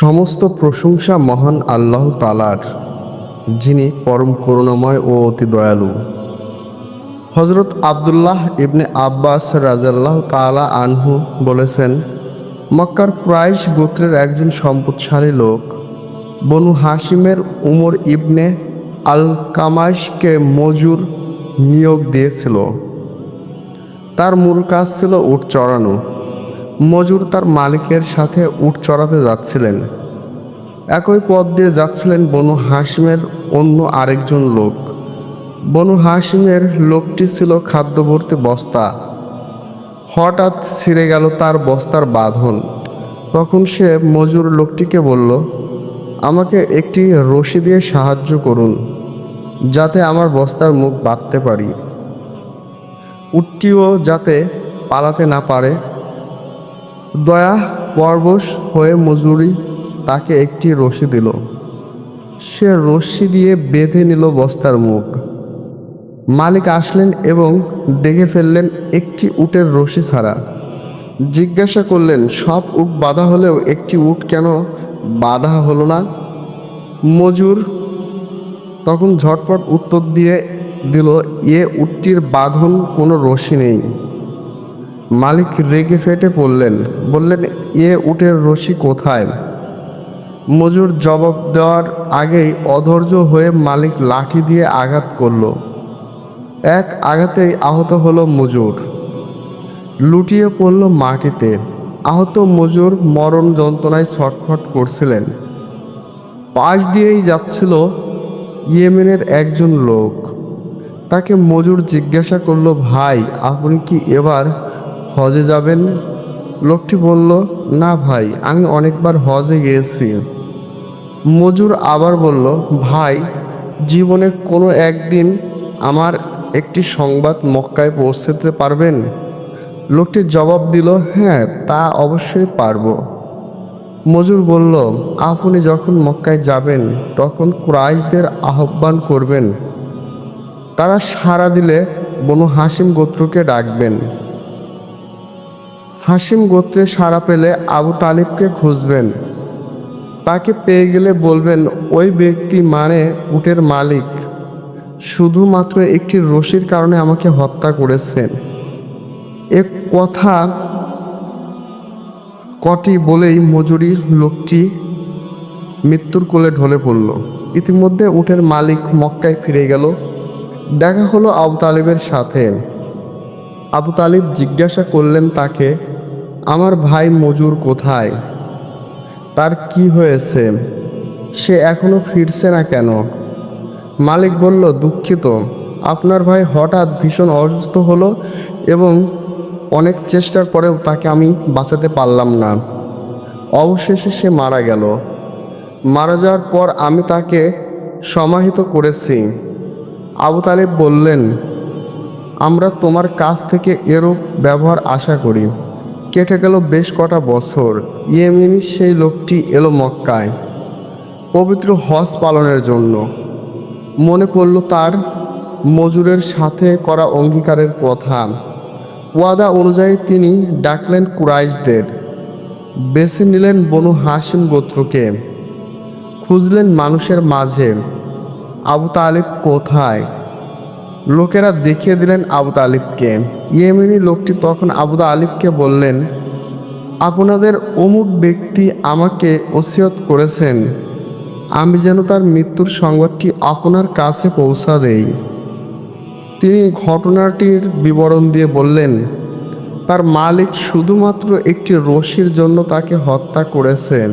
সমস্ত প্রশংসা মহান আল্লাহ তালার যিনি পরম করুণাময় ও অতি দয়ালু। হজরত আবদুল্লাহ ইবনে আব্বাস রাজাল্লাহ তালা আনহু বলেছেন, মক্কার ক্রাইশ গোত্রের একজন সম্পদশালী লোক, বনু হাসিমের উমর ইবনে আল কামাইশকে মজুর নিয়োগ দিয়েছিল। তার মূল কাজ ছিল উট চড়ানো। মজুর তার মালিকের সাথে উট চড়াতে যাচ্ছিলেন। একই পথ দিয়ে যাচ্ছিলেন বনু হাসিমের অন্য আরেকজন লোক। বনু হাসিমের লোকটি ছিল খাদ্যভর্তি বস্তা। হঠাৎ ছিঁড়ে গেল তার বস্তার বাঁধন। তখন সে মজুর লোকটিকে বলল, আমাকে একটি রশি দিয়ে সাহায্য করুন, যাতে আমার বস্তার মুখ বাঁধতে পারি। উটটিও যাতে পালাতে না পারে। দয়া, পরবশ হয়ে মজুরি তাকে একটি রশি দিল। সে রশি দিয়ে বেঁধে নিল বস্তার মুখ। মালিক আসলেন এবং দেখে ফেললেন একটি উটের রশি ছাড়া। জিজ্ঞাসা করলেন, সব উট বাঁধা হলেও একটি উট কেন বাঁধা হলো না? মজুর তখন ঝটপট উত্তর দিয়ে দিল, এ উটটির বাঁধন কোনো রশি নেই। মালিক রেগে ফেটে পড়লেন, বললেন, এ উটের রশি কোথায়? মজুর জবাব দেওয়ার আগেই অধৈর্য হয়ে মালিক লাঠি দিয়ে আঘাত করল। এক আঘাতেই আহত হলো মজুর। লুটিয়ে পড়ল মাটিতে। আহত মজুর মরণ যন্ত্রণায় ছটফট করছিলেন। পাশ দিয়েই যাচ্ছিল ইয়েমেনের একজন লোক। তাকে মজুর জিজ্ঞাসা করল, ভাই, আপনি কি এবার হজে যাবেন? লোকটি বলল, না ভাই, আমি অনেকবার হজে গিয়েছি। মজুর আবার বলল, ভাই, জীবনে কোনো একদিন আমার একটি সংবাদ মক্কায় পৌঁছতে পারবেন? লোকটি জবাব দিল হ্যাঁ তা অবশ্যই পারব। মজুর বলল, আপনি যখন মক্কায় যাবেন, তখন কুরাইশদের আহ্বান করবেন। তারা সাড়া দিলে বনু হাসিম গোত্রকে ডাকবেন। হাসিম গোত্রে সাড়া পেলে আবু তালিবকে খুঁজবেন। তাকে পেয়ে গেলে বলবেন, ওই ব্যক্তি মানে উটের মালিক। শুধুমাত্র একটি রশির কারণে আমাকে হত্যা করেছেন এক কথা কটি বলেই মজুরি লোকটি মৃত্যুর কোলে ঢলে পড়ল। ইতিমধ্যে উটের মালিক মক্কায় ফিরে গেল। দেখা হলো আবু তালিবের সাথে। আবু তালিব জিজ্ঞাসা করলেন তাকে আমার ভাই মজুর কোথায়? তার কি হয়েছে? সে এখনও ফিরছে না কেন? মালিক বলল, দুঃখিত। আপনার ভাই হঠাৎ ভীষণ অসুস্থ হলো এবং অনেক চেষ্টার পরেও তাকে আমি বাঁচাতে পারলাম না। অবশেষে সে মারা গেল। মারা যাওয়ার পর আমি তাকে সমাহিত করেছি। আবু তালেব বললেন, আমরা তোমার কাছ থেকে এরূপ ব্যবহার আশা করি। কেটে গেল বেশ কটা বছর। ইয়েমিনি সেই লোকটি এলো মক্কায়, পবিত্র হজ পালনের জন্য। মনে পড়ল তার মজুরের সাথে করা অঙ্গীকারের কথা। ওয়াদা অনুযায়ী তিনি ডাকলেন কুরাইশদের, বেছে নিলেন বনু হাসিম গোত্রকে, খুঁজলেন মানুষের মাঝে। আবু তালিব কোথায়? লোকেরা দেখিয়ে দিলেন আবু তালিবকে। ইয়েমেনি লোকটি তখন আবু তালিবকে বললেন, আপনাদের অমুক ব্যক্তি আমাকে ওসিয়ত করেছেন। আমি যেন তার মৃত্যুর সংবাদটি আপনার কাছে পৌঁছা দেই। তিনি ঘটনাটির বিবরণ দিয়ে বললেন, তার মালিক শুধুমাত্র একটি রশির জন্য তাকে হত্যা করেছেন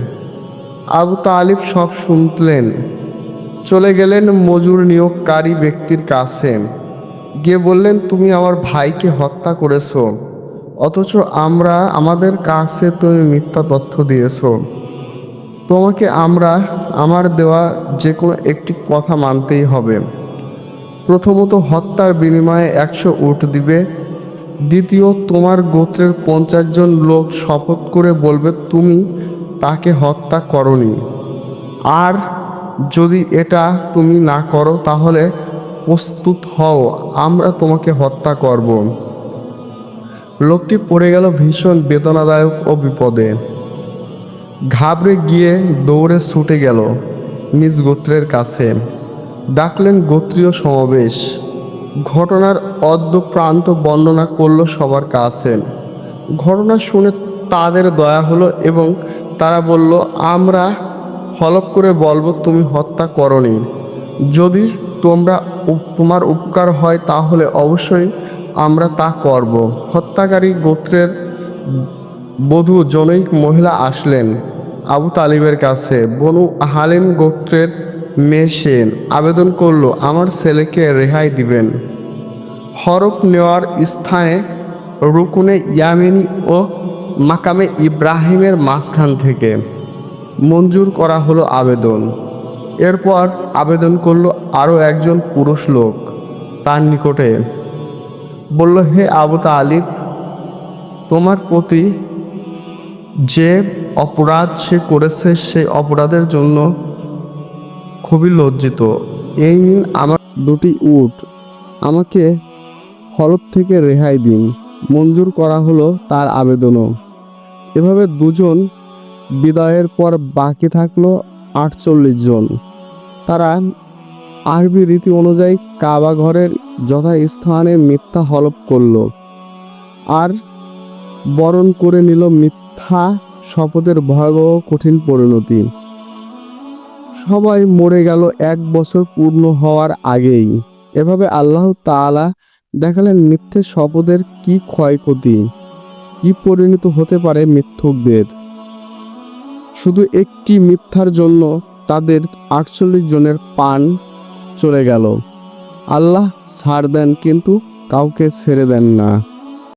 আবু তালিব সব শুনলেন। চলে গেলেন মজুর নিয়োগকারী ব্যক্তির কাছে। গিয়ে বললেন, তুমি আমার ভাইকে হত্যা করেছ, অথচ আমরা, আমাদের কাছে তুমি মিথ্যা তথ্য দিয়েছ। তোমাকে আমরা, আমার দেওয়া যে কোনো একটি কথা মানতেই হবে। প্রথমত হত্যার বিনিময়ে একশো উট দিবে। দ্বিতীয়, তোমার গোত্রের পঞ্চাশ জন লোক শপথ করে বলবে, তুমি তাকে হত্যা করনি। আর যদি এটা তুমি না করো, তাহলে প্রস্তুত হও, আমরা তোমাকে হত্যা করব। লোকটি পড়ে গেল ভীষণ বেদনাদায়ক ও বিপদে। ঘাবড়ে গিয়ে দৌড়ে ছুটে গেল নিজ গোত্রের কাছে। ডাকলেন গোত্রীয় সমাবেশ। ঘটনার অদ্য প্রান্ত বর্ণনা করল সবার কাছে। ঘটনা শুনে তাদের দয়া হলো এবং তারা বলল, আমরা হলপ করে বলব, তুমি হত্যা করনি। যদি তোমরা তোমার উপকার হয় তাহলে অবশ্যই আমরা তা করব। হত্যাকারী গোত্রের বধূ জনৈক মহিলা আসলেন আবু তালিবের কাছে। বনু হালিম গোত্রের মেয়ে সে আবেদন করল, আমার ছেলেকে রেহাই দিবেন। হরফ নেওয়ার স্থানে রুকুনে ইয়ামিনী ও মাকামে ইব্রাহিমের মাঝখান থেকে মঞ্জুর করা হলো আবেদন। এরপর আবেদন করল আরও একজন পুরুষ লোক তার নিকটে। বলল, হে আবু তালিব, তোমার প্রতি যে অপরাধ সে করেছে সেই অপরাধের জন্য খুবই লজ্জিত। এই আমার দুটি উট। আমাকে হলফ থেকে রেহাই দিন। মঞ্জুর করা হলো তার আবেদনও। এভাবে দুজন বিদায়ের পর বাকি থাকল আটচল্লিশ জন। তারা আরবি রীতি অনুযায়ী কাবা ঘরের যথাস্থানে মিথ্যা হলপ করল আর বরণ করে নিল মিথ্যা শপথের ভয়াবহ কঠিন পরিণতি। সবাই মরে গেল এক বছর পূর্ণ হওয়ার আগেই। এভাবে আল্লাহ তাআলা দেখালেন মিথ্যে শপথের কি ক্ষয়ক্ষতি, কি পরিণত হতে পারে মিথ্যকদের। শুধু একটি মিথ্যার জন্য তাদের আটচল্লিশ জনের পান চলে গেল। আল্লাহ ছাড় দেন কিন্তু কাউকে ছেড়ে দেন না।